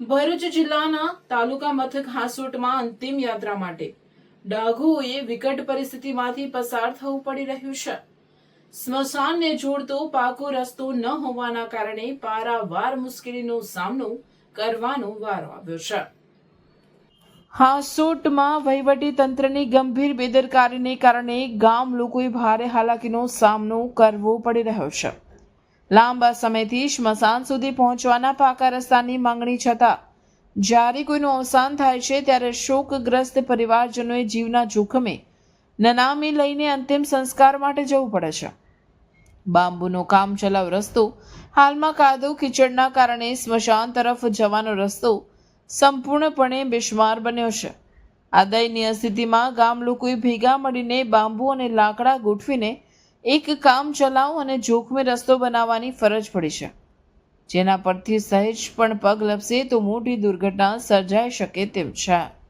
ભરૂચ જિલ્લાના તાલુકા મથક હાસોટમાં અંતિમ યાત્રા માટે ડાઘુઓએ વિકટ પરિસ્થિતિમાંથી પસાર થવું પડી રહ્યું છે. સ્મશાનને જોડતો પાકો રસ્તો ન હોવાના કારણે પારાવાર મુશ્કેલીનો સામનો કરવાનો વારો આવ્યો છે. હાસોટમાં વહીવટી તંત્રની ગંભીર બેદરકારીને કારણે ગામ લોકોએ ભારે હાલાકીનો સામનો કરવો પડી રહ્યો છે. લાંબા સમયથી સ્મશાન સુધી પહોંચવાના પાકા રસ્તાની માંગણી છતાં જ્યારે કોઈનું અવસાન થાય છે ત્યારે શોકગ્રસ્ત પરિવારજનોએ જીવના જોખમે નનામી લઈને અંતિમ સંસ્કાર માટે જવું પડે છે. બાંબુનો કામ ચલાવ રસ્તો હાલમાં કાદવ કીચડના કારણે સ્મશાન તરફ જવાનો રસ્તો સંપૂર્ણપણે બિસ્માર બન્યો છે. આ દયનીય સ્થિતિમાં ગામ લોકોએ ભેગા મળીને બાંબુ અને લાકડા ગોઠવીને એક કામ ચલાવ અને જોખમી રસ્તો બનાવવાની ફરજ પડી છે. જેના પરથી સહેજ પણ પગ લપસે તો મોટી દુર્ઘટના સર્જાઈ શકે તેમ છે.